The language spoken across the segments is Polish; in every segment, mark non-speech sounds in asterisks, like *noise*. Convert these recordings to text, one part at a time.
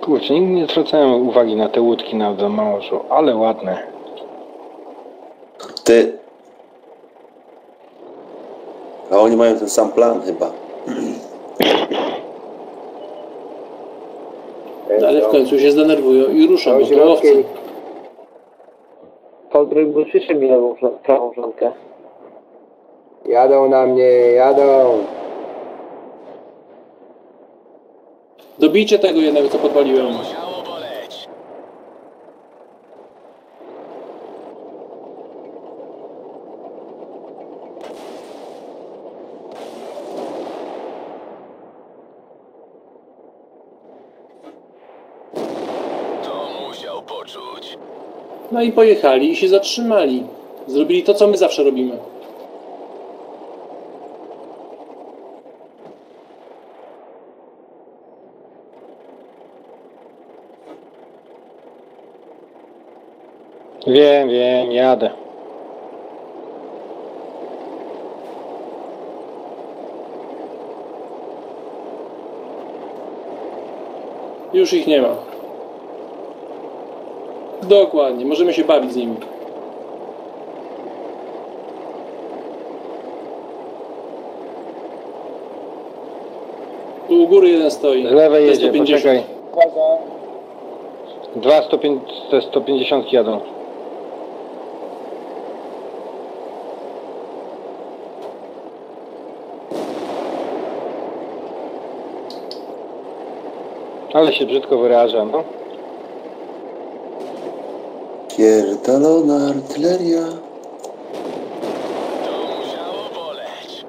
Kurczę, nigdy nie zwracałem uwagi na te łódki na zamorzu, ale ładne. Ty. A oni mają ten sam plan chyba. Ale w końcu się zdenerwują i ruszą, bo to łowcy. Kołdry był przyszedł mi lewą, prawą żonkę. Jadą na mnie, jadą. Dobijcie tego jednego, co podpaliłem. To musiał poczuć. No i pojechali i się zatrzymali. Zrobili to, co my zawsze robimy. Wiem, wiem, jadę. Już ich nie ma. Dokładnie, możemy się bawić z nimi. Tu u góry jeden stoi. Z lewej jedzie, 150. poczekaj. Dwa 150, te 150 jadą. Ale się brzydko wyraża, no. Pierdolona artyleria. To musiało boleć.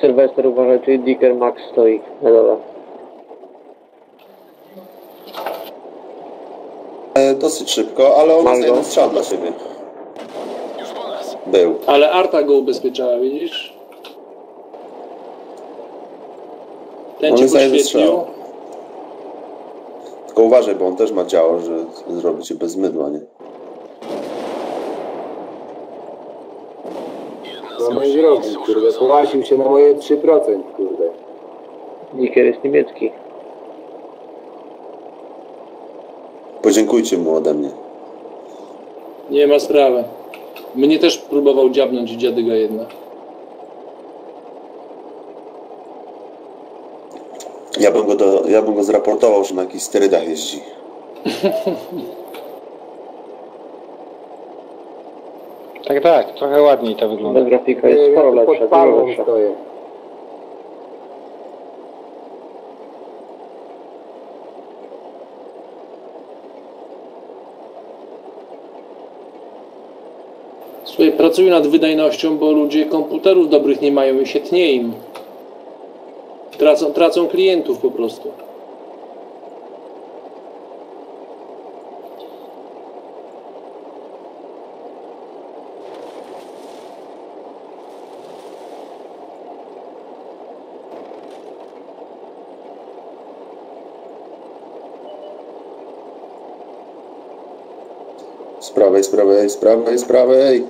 Sylwester uważaj, czyli Dicker Max stoi na dole. Dosyć szybko, ale on Mam jest go. jeden strzał dla siebie. Był. Ale Arta go ubezpieczała, widzisz? Ten On jeden poświetlił. strzał. Tylko uważaj, bo on też ma działo, że zrobi cię bez mydła, nie? Co z on gości zrobił, służy kurde? Połasił się na moje 3%, kurde. Dicker jest niemiecki. Podziękujcie mu ode mnie. Nie ma sprawy. Mnie też próbował dziabnąć dziadyga jedna. Ja bym go, do, ja bym go zraportował, że na jakichś sterydach jeździ. *laughs* Tak, tak, trochę ładniej to wygląda. Ta grafika jest sporo lepsza, dużo. Słuchaj, pracuję nad wydajnością, bo ludzie komputerów dobrych nie mają i się tnie im. Tracą, tracą klientów po prostu. Z prawej, z prawej, z prawej, z prawej.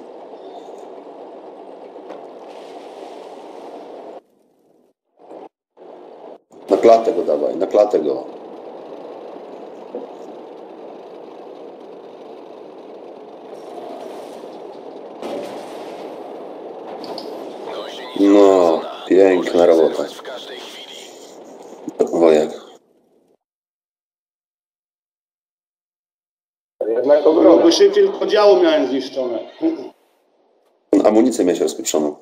Na klatę go dawaj, na klatę go. No, piękna robota. Jednak No bo szybciej tylko działo miałem zniszczone. Amunicję miałeś rozpieprzoną.